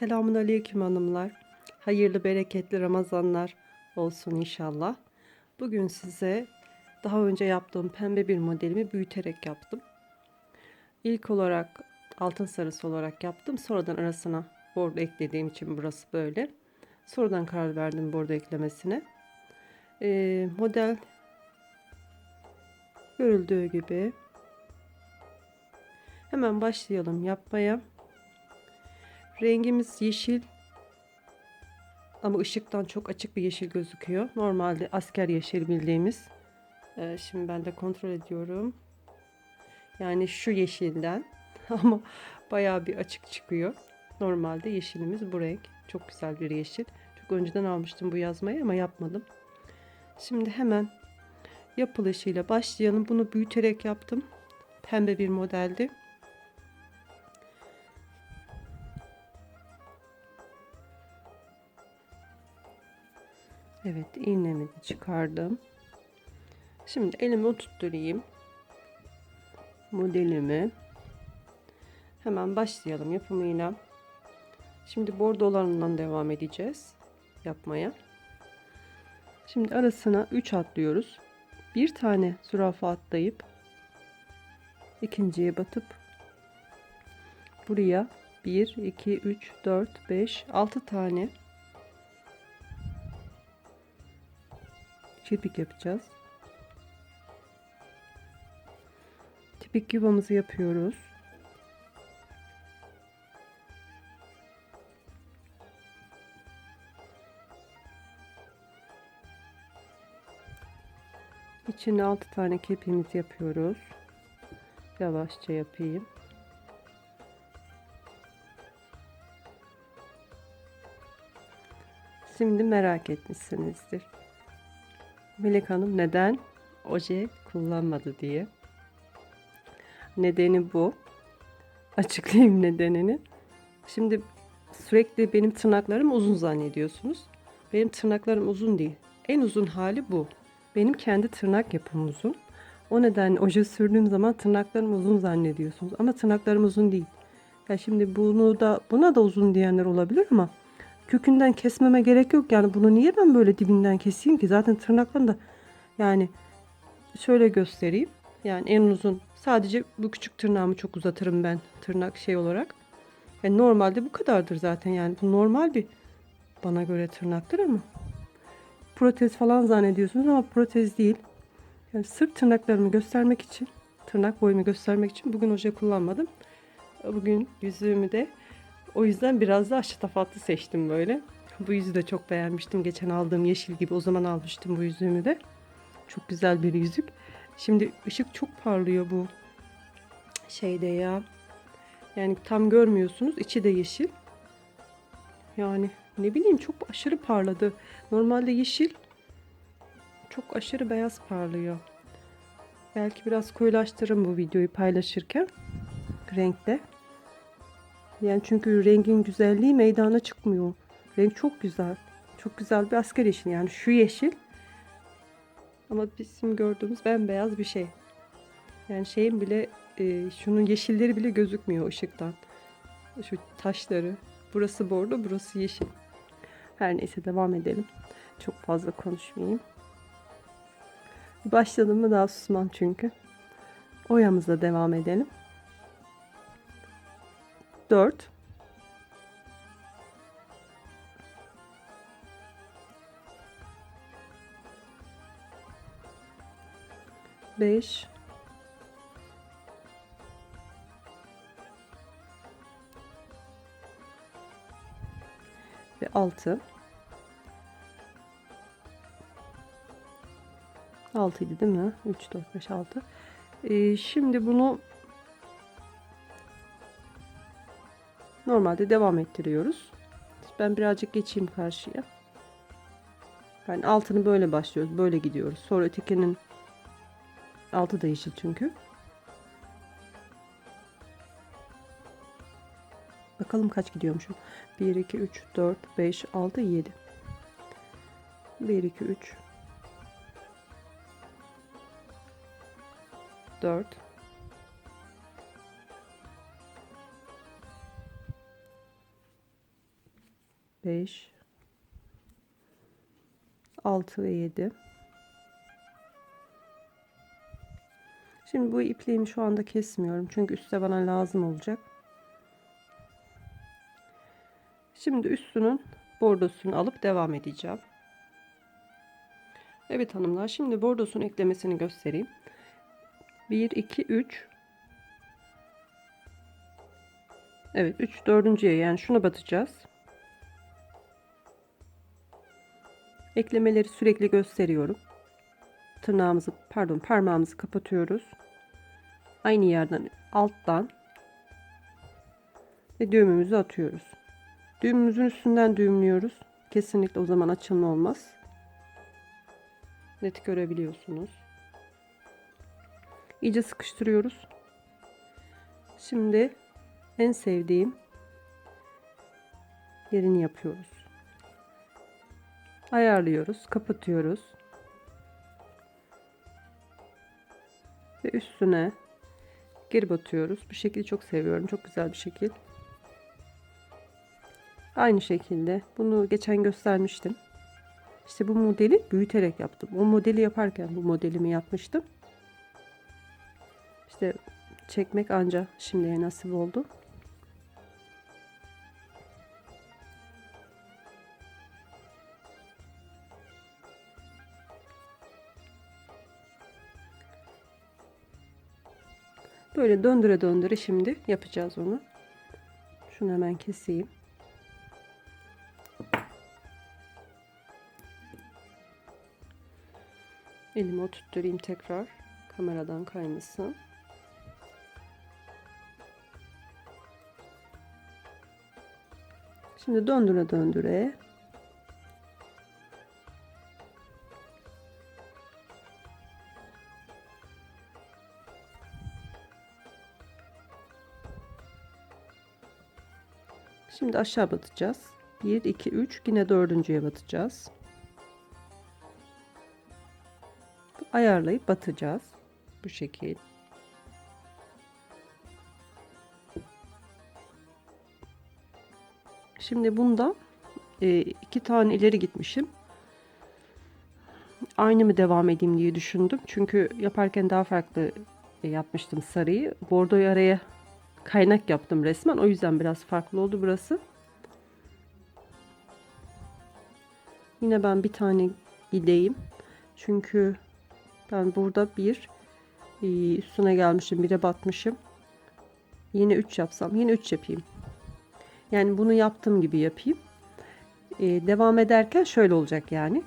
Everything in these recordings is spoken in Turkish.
Selamun Aleyküm hanımlar. Hayırlı bereketli Ramazanlar olsun inşallah. Bugün size daha önce yaptığım pembe bir modelimi büyüterek yaptım. İlk olarak altın sarısı olarak yaptım. Sonradan arasına bordo eklediğim için burası böyle. Sonradan karar verdim bordo eklemesine. Ee, model görüldüğü gibi. Hemen başlayalım yapmaya. Rengimiz yeşil. Ama ışıktan çok açık bir yeşil gözüküyor. Normalde asker yeşil bildiğimiz. Ee, şimdi ben de kontrol ediyorum. Yani şu yeşilden ama bayağı bir açık çıkıyor. Normalde yeşilimiz bu renk. Çok güzel bir yeşil. Çok önceden almıştım bu yazmayı ama yapmadım. Şimdi hemen yapılışıyla başlayalım. Bunu büyüterek yaptım. Pembe bir modeldi. Evet iğnemi de çıkardım. Şimdi elimi oturtturayım. Modelimi. Hemen başlayalım yapımıyla. Şimdi bordolarından devam edeceğiz yapmaya. Şimdi arasına 3 atlıyoruz. Bir tane zürafa atlayıp ikinciye batıp buraya 1 2 3 4 5 6 tane kirpik yapacağız. Tipik yuvamızı yapıyoruz. İçine 6 tane kirpiğimizi yapıyoruz. Yavaşça yapayım. Şimdi merak etmişsinizdir. Melek Hanım neden oje kullanmadı diye. Nedeni bu. Açıklayayım nedenini. Şimdi sürekli benim tırnaklarım uzun zannediyorsunuz. Benim tırnaklarım uzun değil. En uzun hali bu. Benim kendi tırnak yapım uzun. O nedenle oje sürdüğüm zaman tırnaklarım uzun zannediyorsunuz. Ama tırnaklarım uzun değil. Ya şimdi bunu da buna da uzun diyenler olabilir ama kökünden kesmeme gerek yok. Yani bunu niye ben böyle dibinden keseyim ki? Zaten tırnaklarım da yani şöyle göstereyim. Yani en uzun sadece bu küçük tırnağımı çok uzatırım ben tırnak şey olarak. Yani normalde bu kadardır zaten yani bu normal bir bana göre tırnaktır ama protez falan zannediyorsunuz ama protez değil. Yani sırf tırnaklarımı göstermek için, tırnak boyumu göstermek için bugün oje kullanmadım. Bugün yüzüğümü de o yüzden biraz daha şatafatlı seçtim böyle. Bu yüzü de çok beğenmiştim. Geçen aldığım yeşil gibi o zaman almıştım bu yüzüğümü de. Çok güzel bir yüzük. Şimdi ışık çok parlıyor bu şeyde ya. Yani tam görmüyorsunuz. İçi de yeşil. Yani ne bileyim çok aşırı parladı. Normalde yeşil çok aşırı beyaz parlıyor. Belki biraz koyulaştırırım bu videoyu paylaşırken renkte. Yani çünkü rengin güzelliği meydana çıkmıyor. Renk çok güzel. Çok güzel bir asker yeşil. Yani şu yeşil. Ama bizim gördüğümüz bembeyaz bir şey. Yani şeyin bile e, şunun yeşilleri bile gözükmüyor ışıktan. Şu taşları. Burası bordo, burası yeşil. Her neyse devam edelim. Çok fazla konuşmayayım. Başladım mı daha susmam çünkü. Oyamızla devam edelim. 4 5 ve 6 6 idi değil mi? 3 4 5 6 ee, şimdi bunu Normalde devam ettiriyoruz. Ben birazcık geçeyim karşıya. Yani altını böyle başlıyoruz. Böyle gidiyoruz. Sonra ötekinin altı da yeşil çünkü. Bakalım kaç gidiyormuşum. 1, 2, 3, 4, 5, 6, 7. 1, 2, 3. 4. 5 6 ve 7 Şimdi bu ipliğimi şu anda kesmiyorum. Çünkü üstte bana lazım olacak. Şimdi üstünün bordosunu alıp devam edeceğim. Evet hanımlar şimdi bordosun eklemesini göstereyim. 1 2 3 Evet 3 dördüncüye yani şuna batacağız. Eklemeleri sürekli gösteriyorum. Tırnağımızı pardon parmağımızı kapatıyoruz. Aynı yerden alttan ve düğümümüzü atıyoruz. Düğümümüzün üstünden düğümlüyoruz. Kesinlikle o zaman açılma olmaz. Net görebiliyorsunuz. İyice sıkıştırıyoruz. Şimdi en sevdiğim yerini yapıyoruz. Ayarlıyoruz, kapatıyoruz. Ve üstüne geri batıyoruz. Bu şekli çok seviyorum. Çok güzel bir şekil. Aynı şekilde bunu geçen göstermiştim. İşte bu modeli büyüterek yaptım. O modeli yaparken bu modelimi yapmıştım. İşte çekmek anca şimdiye nasip oldu. Böyle döndüre döndüre şimdi yapacağız onu. Şunu hemen keseyim. Elimi oturtturayım tekrar. Kameradan kaymasın. Şimdi döndüre döndüre Şimdi aşağı batacağız. 1 2 3 yine dördüncüye batacağız. Ayarlayıp batacağız. Bu şekil. Şimdi bunda e, iki tane ileri gitmişim. Aynı mı devam edeyim diye düşündüm. Çünkü yaparken daha farklı e, yapmıştım sarıyı. Bordoyu araya kaynak yaptım resmen. O yüzden biraz farklı oldu burası. Yine ben bir tane gideyim. Çünkü ben burada bir e, üstüne gelmişim. Bire batmışım. Yine 3 yapsam. Yine 3 yapayım. Yani bunu yaptığım gibi yapayım. Ee, devam ederken şöyle olacak yani.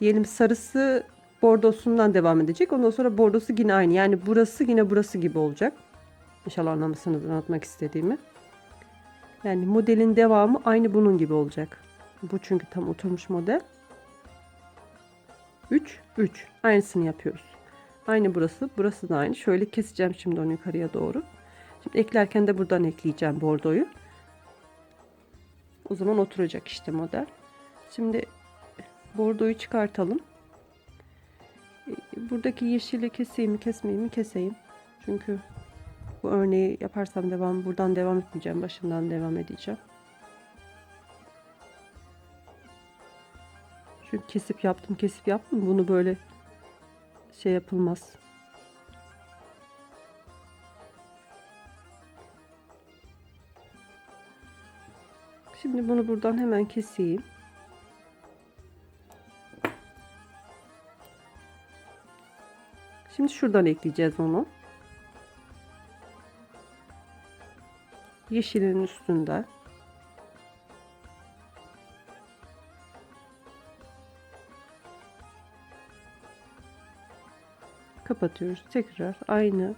Diyelim sarısı bordosundan devam edecek. Ondan sonra bordosu yine aynı. Yani burası yine burası gibi olacak. İnşallah anlamışsınız anlatmak istediğimi. Yani modelin devamı aynı bunun gibi olacak. Bu çünkü tam oturmuş model. 3 3 aynısını yapıyoruz. Aynı burası, burası da aynı. Şöyle keseceğim şimdi onu yukarıya doğru. Şimdi eklerken de buradan ekleyeceğim bordoyu. O zaman oturacak işte model. Şimdi bordoyu çıkartalım. Buradaki yeşili keseyim mi kesmeyeyim mi keseyim. Çünkü bu örneği yaparsam devam buradan devam etmeyeceğim. Başından devam edeceğim. Çünkü kesip yaptım kesip yaptım. Bunu böyle şey yapılmaz. Şimdi bunu buradan hemen keseyim. Şimdi şuradan ekleyeceğiz onu. Yeşilin üstünde. Kapatıyoruz. Tekrar aynı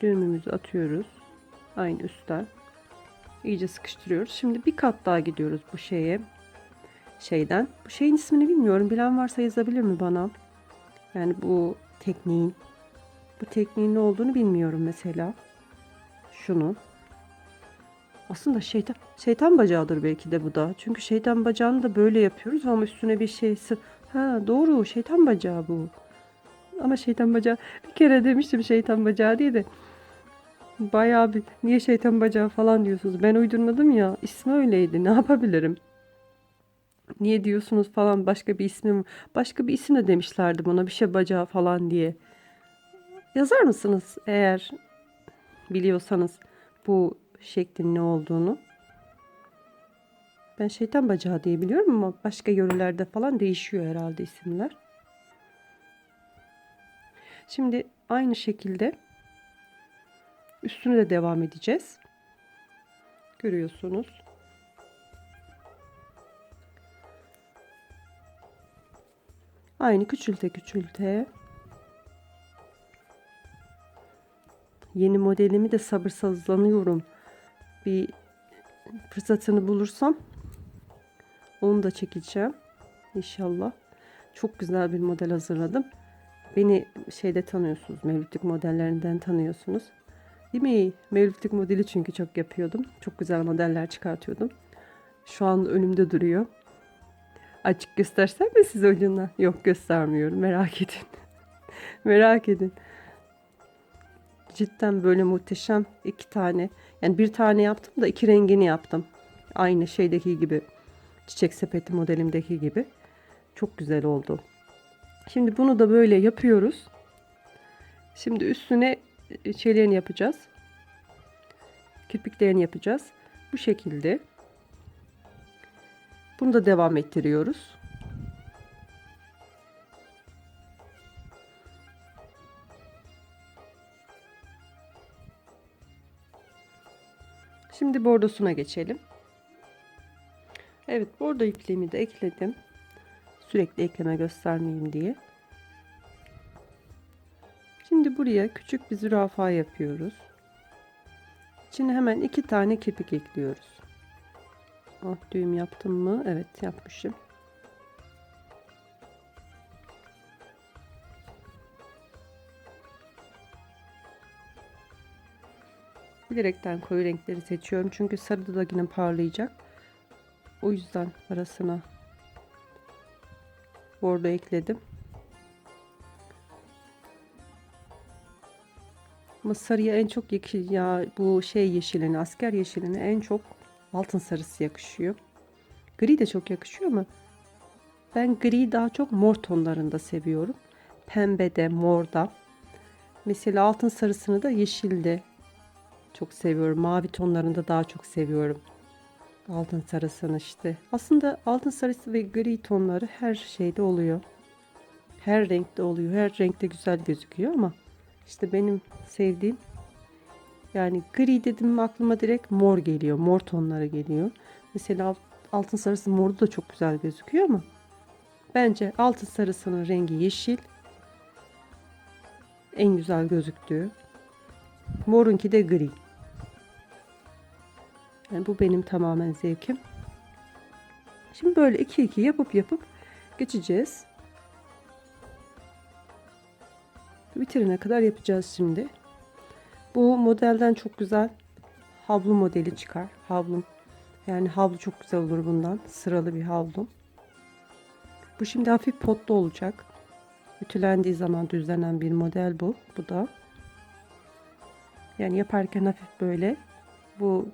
düğümümüzü atıyoruz. Aynı üstten. İyice sıkıştırıyoruz. Şimdi bir kat daha gidiyoruz bu şeye. Şeyden. Bu şeyin ismini bilmiyorum. Bilen varsa yazabilir mi bana? Yani bu tekniğin. Bu tekniğin ne olduğunu bilmiyorum mesela. Şunu. Aslında şeytan şeytan bacağıdır belki de bu da. Çünkü şeytan bacağını da böyle yapıyoruz ama üstüne bir şeysi. Ha doğru şeytan bacağı bu. Ama şeytan bacağı bir kere demiştim şeytan bacağı diye de Bayağı bir niye şeytan bacağı falan diyorsunuz. Ben uydurmadım ya. İsmi öyleydi. Ne yapabilirim? Niye diyorsunuz falan başka bir ismim başka bir isim de demişlerdi bana bir şey bacağı falan diye. Yazar mısınız eğer biliyorsanız bu şeklin ne olduğunu? Ben şeytan bacağı diye biliyorum ama başka yörelerde falan değişiyor herhalde isimler. Şimdi aynı şekilde üstüne de devam edeceğiz. Görüyorsunuz. Aynı küçülte küçülte. Yeni modelimi de sabırsızlanıyorum. Bir fırsatını bulursam onu da çekeceğim. İnşallah. Çok güzel bir model hazırladım. Beni şeyde tanıyorsunuz. Mevlütlük modellerinden tanıyorsunuz. Değil mi? Mevlütlük modeli çünkü çok yapıyordum. Çok güzel modeller çıkartıyordum. Şu an önümde duruyor. Açık göstersem mi size ucundan? Yok göstermiyorum. Merak edin. Merak edin. Cidden böyle muhteşem iki tane. Yani bir tane yaptım da iki rengini yaptım. Aynı şeydeki gibi. Çiçek sepeti modelimdeki gibi. Çok güzel oldu. Şimdi bunu da böyle yapıyoruz. Şimdi üstüne şeylerini yapacağız. Kirpiklerini yapacağız. Bu şekilde. Bunu da devam ettiriyoruz. Şimdi bordosuna geçelim. Evet bordo ipliğimi de ekledim. Sürekli ekleme göstermeyeyim diye. Şimdi buraya küçük bir zürafa yapıyoruz. İçine hemen iki tane kirpik ekliyoruz. Ah düğüm yaptım mı? Evet yapmışım. Bilerekten koyu renkleri seçiyorum. Çünkü sarıda da yine parlayacak. O yüzden arasına bordo ekledim. Ama sarıya en çok yakışıyor ya bu şey yeşiline, asker yeşiline en çok altın sarısı yakışıyor. Gri de çok yakışıyor ama ben gri daha çok mor tonlarında seviyorum. Pembe de, mor da. Mesela altın sarısını da yeşilde çok seviyorum. Mavi tonlarında daha çok seviyorum. Altın sarısını işte. Aslında altın sarısı ve gri tonları her şeyde oluyor. Her renkte oluyor. Her renkte güzel gözüküyor ama işte benim sevdiğim yani gri dedim aklıma direkt mor geliyor. Mor tonları geliyor. Mesela altın sarısı mordu da çok güzel gözüküyor ama bence altın sarısının rengi yeşil. En güzel gözüktüğü. Morunki de gri. Yani bu benim tamamen zevkim. Şimdi böyle iki iki yapıp yapıp geçeceğiz. Bitirene kadar yapacağız şimdi. Bu modelden çok güzel havlu modeli çıkar. Havlum. Yani havlu çok güzel olur bundan. Sıralı bir havlu. Bu şimdi hafif potlu olacak. Ütülendiği zaman düzlenen bir model bu. Bu da. Yani yaparken hafif böyle bu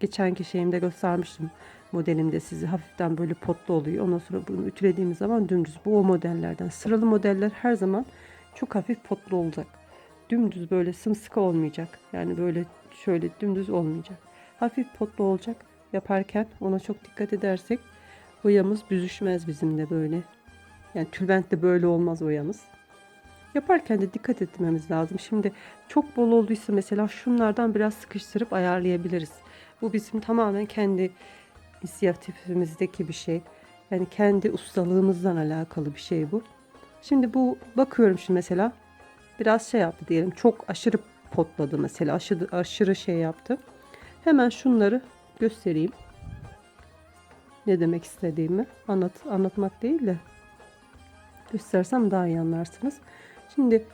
geçenki şeyimde göstermiştim modelimde sizi hafiften böyle potlu oluyor. Ondan sonra bunu ütülediğimiz zaman dümdüz. Bu o modellerden. Sıralı modeller her zaman çok hafif potlu olacak. Dümdüz böyle sımsıkı olmayacak. Yani böyle şöyle dümdüz olmayacak. Hafif potlu olacak. Yaparken ona çok dikkat edersek boyamız büzüşmez bizim de böyle. Yani tülbent de böyle olmaz boyamız. Yaparken de dikkat etmemiz lazım. Şimdi çok bol olduysa mesela şunlardan biraz sıkıştırıp ayarlayabiliriz. Bu bizim tamamen kendi inisiyatifimizdeki bir şey. Yani kendi ustalığımızdan alakalı bir şey bu. Şimdi bu bakıyorum şimdi mesela biraz şey yaptı diyelim. Çok aşırı potladı mesela. Aşırı, aşırı şey yaptı. Hemen şunları göstereyim. Ne demek istediğimi anlat anlatmak değil de göstersem daha iyi anlarsınız. Şimdi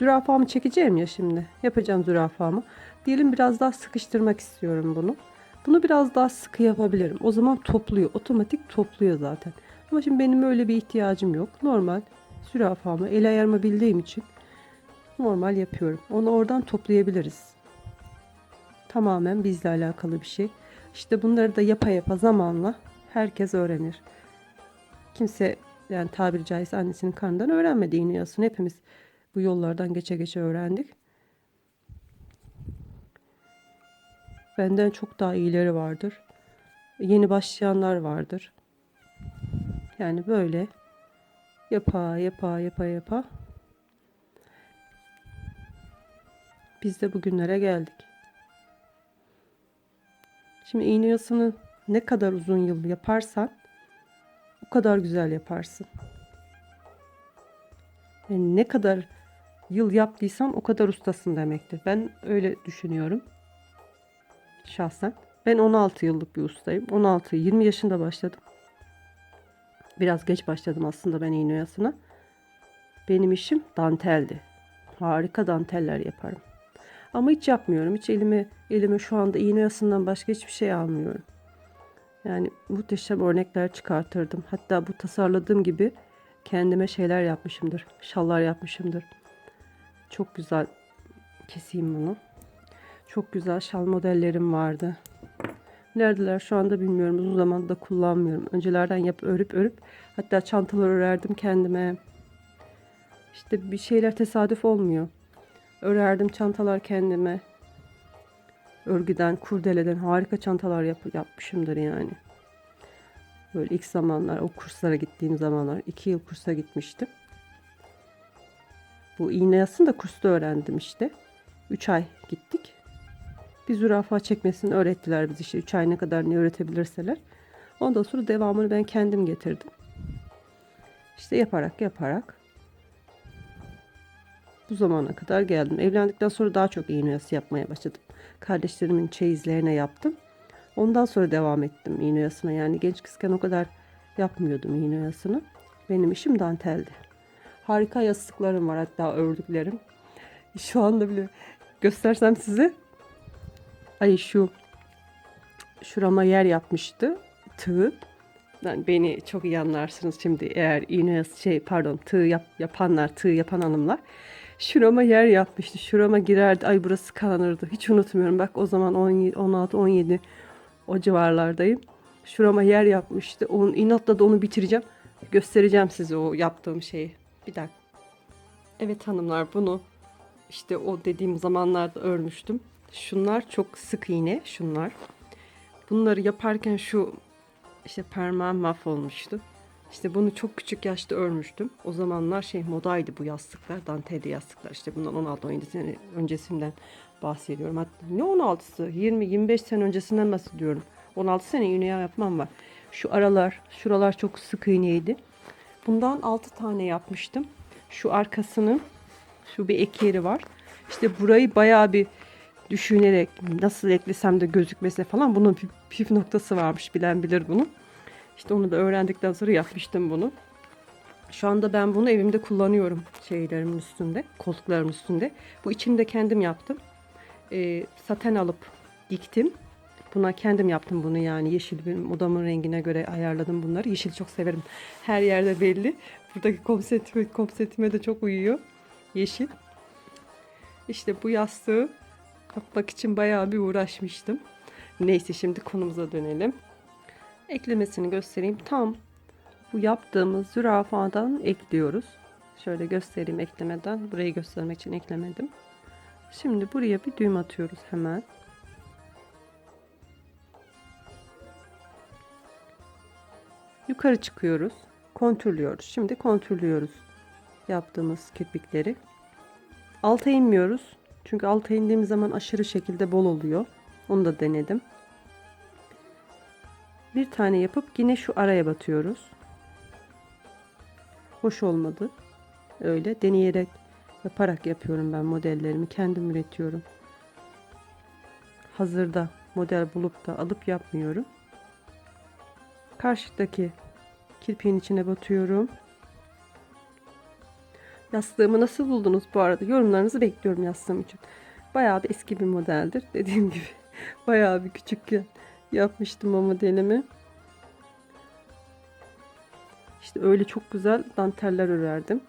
zürafamı çekeceğim ya şimdi. Yapacağım zürafamı. Diyelim biraz daha sıkıştırmak istiyorum bunu. Bunu biraz daha sıkı yapabilirim. O zaman topluyor. Otomatik topluyor zaten. Ama şimdi benim öyle bir ihtiyacım yok. Normal zürafamı el ayarımı bildiğim için normal yapıyorum. Onu oradan toplayabiliriz. Tamamen bizle alakalı bir şey. İşte bunları da yapa yapa zamanla herkes öğrenir. Kimse yani tabiri caizse annesinin karnından öğrenmedi iğne yasını. Hepimiz bu yollardan geçe geçe öğrendik. Benden çok daha iyileri vardır. Yeni başlayanlar vardır. Yani böyle yapa yapa yapa yapa biz de bugünlere geldik. Şimdi iğne yasını ne kadar uzun yıl yaparsan o kadar güzel yaparsın. Yani ne kadar yıl yaptıysan o kadar ustasın demektir. Ben öyle düşünüyorum. Şahsen. Ben 16 yıllık bir ustayım. 16 20 yaşında başladım. Biraz geç başladım aslında ben iğne oyasına. Benim işim danteldi. Harika danteller yaparım. Ama hiç yapmıyorum. Hiç elime elime şu anda iğne oyasından başka hiçbir şey almıyorum. Yani muhteşem örnekler çıkartırdım. Hatta bu tasarladığım gibi kendime şeyler yapmışımdır. Şallar yapmışımdır. Çok güzel keseyim bunu. Çok güzel şal modellerim vardı. Neredeler şu anda bilmiyorum. Uzun zamandır da kullanmıyorum. Öncelerden yap örüp örüp hatta çantalar örerdim kendime. İşte bir şeyler tesadüf olmuyor. Örerdim çantalar kendime. Örgüden, kurdeleden harika çantalar yap yapmışımdır yani. Böyle ilk zamanlar o kurslara gittiğim zamanlar iki yıl kursa gitmiştim. Bu iğne yasını da kursta öğrendim işte. Üç ay gittik. Bir zürafa çekmesini öğrettiler biz işte. Üç ay ne kadar ne öğretebilirseler. Ondan sonra devamını ben kendim getirdim. İşte yaparak yaparak bu zamana kadar geldim. Evlendikten sonra daha çok iğne oyası yapmaya başladım. Kardeşlerimin çeyizlerine yaptım. Ondan sonra devam ettim iğne oyasına. Yani genç kızken o kadar yapmıyordum iğne oyasını. Benim işim danteldi. Harika yastıklarım var hatta ördüklerim. Şu anda bile göstersem size. Ay şu şurama yer yapmıştı tığ. Yani beni çok iyi anlarsınız şimdi eğer iğne şey pardon tığ yap, yapanlar tığ yapan hanımlar. Şurama yer yapmıştı. Şurama girerdi. Ay burası kanırdı. Hiç unutmuyorum. Bak o zaman 16 17 o civarlardayım. Şurama yer yapmıştı. Onun inatla da onu bitireceğim. Göstereceğim size o yaptığım şeyi. Bir dakika. Evet hanımlar bunu işte o dediğim zamanlarda örmüştüm. Şunlar çok sık iğne. Şunlar. Bunları yaparken şu işte parmağım mahvolmuştu. İşte bunu çok küçük yaşta örmüştüm. O zamanlar şey modaydı bu yastıklar. Dantelli yastıklar. İşte bundan 16-17 sene öncesinden bahsediyorum. Hatta ne 16'sı? 20-25 sene öncesinden bahsediyorum. 16 sene iğne yapmam var. Şu aralar, şuralar çok sık iğneydi. Bundan 6 tane yapmıştım. Şu arkasının şu bir ek yeri var. İşte burayı bayağı bir düşünerek nasıl eklesem de gözükmese falan bunun püf, noktası varmış bilen bilir bunu. İşte onu da öğrendikten sonra yapmıştım bunu. Şu anda ben bunu evimde kullanıyorum şeylerimin üstünde, koltuklarımın üstünde. Bu içini kendim yaptım. Ee, saten alıp diktim. Buna kendim yaptım bunu yani yeşil benim odamın rengine göre ayarladım bunları. Yeşil çok severim. Her yerde belli. Buradaki konseptime, konseptime de çok uyuyor. Yeşil. İşte bu yastığı kapmak için bayağı bir uğraşmıştım. Neyse şimdi konumuza dönelim. Eklemesini göstereyim. Tam bu yaptığımız zürafadan ekliyoruz. Şöyle göstereyim eklemeden. Burayı göstermek için eklemedim. Şimdi buraya bir düğüm atıyoruz hemen. Yukarı çıkıyoruz. Kontürlüyoruz. Şimdi kontürlüyoruz yaptığımız kirpikleri. Alta inmiyoruz. Çünkü alta indiğimiz zaman aşırı şekilde bol oluyor. Onu da denedim. Bir tane yapıp yine şu araya batıyoruz. Hoş olmadı. Öyle deneyerek yaparak yapıyorum ben modellerimi. Kendim üretiyorum. Hazırda model bulup da alıp yapmıyorum. Karşıdaki kirpiğin içine batıyorum. Yastığımı nasıl buldunuz bu arada? Yorumlarınızı bekliyorum yastığım için. Bayağı da eski bir modeldir. Dediğim gibi bayağı bir küçükken yapmıştım o modelimi. İşte öyle çok güzel danteller örerdim.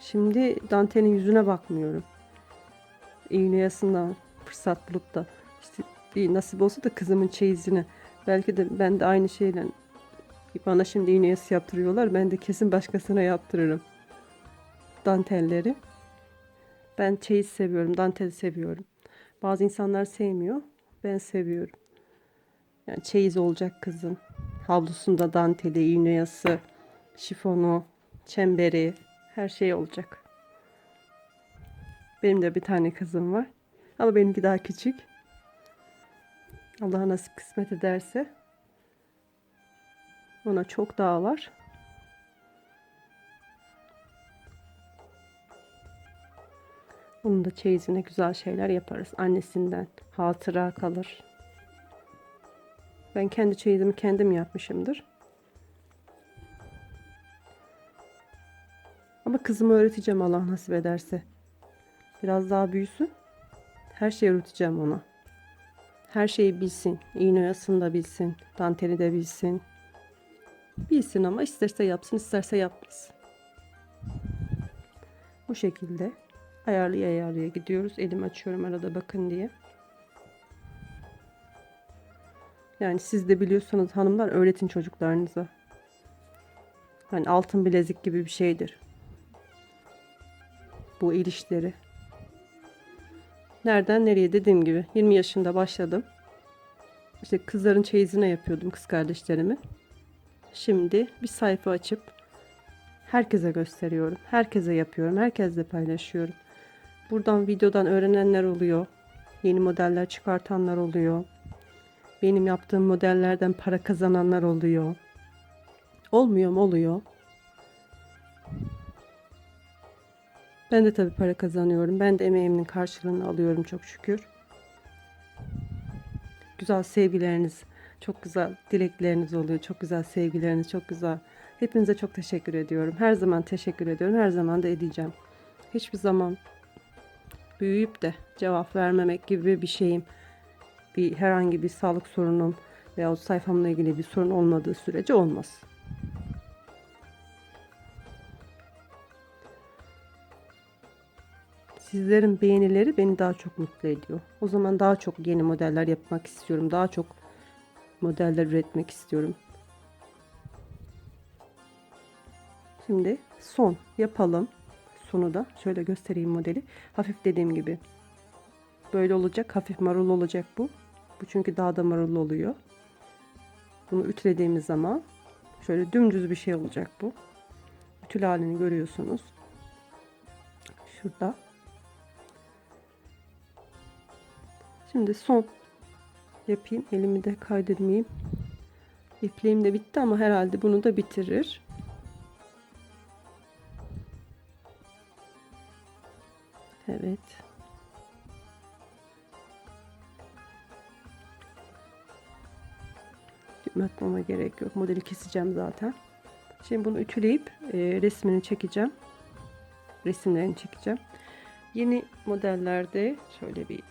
Şimdi dantelin yüzüne bakmıyorum. İğne yasından fırsat bulup da işte nasip olsa da kızımın çeyizini belki de ben de aynı şeyle bana şimdi iğne yaptırıyorlar. Ben de kesin başkasına yaptırırım. Dantelleri. Ben çeyiz seviyorum, dantel seviyorum. Bazı insanlar sevmiyor. Ben seviyorum. Yani çeyiz olacak kızın. Havlusunda danteli, iğne yası, şifonu, çemberi, her şey olacak. Benim de bir tane kızım var. Ama benimki daha küçük. Allah nasip kısmet ederse ona çok daha var. Onun da çeyizine güzel şeyler yaparız. Annesinden hatıra kalır. Ben kendi çeyizimi kendim yapmışımdır. Ama kızımı öğreteceğim Allah nasip ederse. Biraz daha büyüsün. Her şeyi öğreteceğim ona. Her şeyi bilsin. İğne oyasını da bilsin. Danteli de bilsin. Bilsin ama isterse yapsın, isterse yapmasın. Bu şekilde ayarlıya ayarlıya gidiyoruz. Elim açıyorum arada bakın diye. Yani siz de biliyorsanız hanımlar öğretin çocuklarınıza. Hani altın bilezik gibi bir şeydir. Bu el işleri. Nereden nereye dediğim gibi 20 yaşında başladım. İşte kızların çeyizine yapıyordum kız kardeşlerimi. Şimdi bir sayfa açıp herkese gösteriyorum. Herkese yapıyorum. Herkesle paylaşıyorum. Buradan videodan öğrenenler oluyor. Yeni modeller çıkartanlar oluyor. Benim yaptığım modellerden para kazananlar oluyor. Olmuyor mu? Oluyor. Ben de tabii para kazanıyorum. Ben de emeğimin karşılığını alıyorum çok şükür. Güzel sevgileriniz, çok güzel dilekleriniz oluyor. Çok güzel sevgileriniz, çok güzel. Hepinize çok teşekkür ediyorum. Her zaman teşekkür ediyorum. Her zaman da edeceğim. Hiçbir zaman büyüyüp de cevap vermemek gibi bir şeyim, bir herhangi bir sağlık sorunum veya sayfamla ilgili bir sorun olmadığı sürece olmaz. Sizlerin beğenileri beni daha çok mutlu ediyor. O zaman daha çok yeni modeller yapmak istiyorum. Daha çok modeller üretmek istiyorum. Şimdi son yapalım. Sonu da şöyle göstereyim modeli. Hafif dediğim gibi böyle olacak. Hafif marul olacak bu. Bu çünkü daha da marul oluyor. Bunu ütülediğimiz zaman şöyle dümdüz bir şey olacak bu. Ütül halini görüyorsunuz. Şurada. Şimdi son yapayım. Elimi de kaydırmayayım. İpliğim de bitti ama herhalde bunu da bitirir. Evet. Düğüm atmama gerek yok. Modeli keseceğim zaten. Şimdi bunu ütüleyip e, resmini çekeceğim. Resimlerini çekeceğim. Yeni modellerde şöyle bir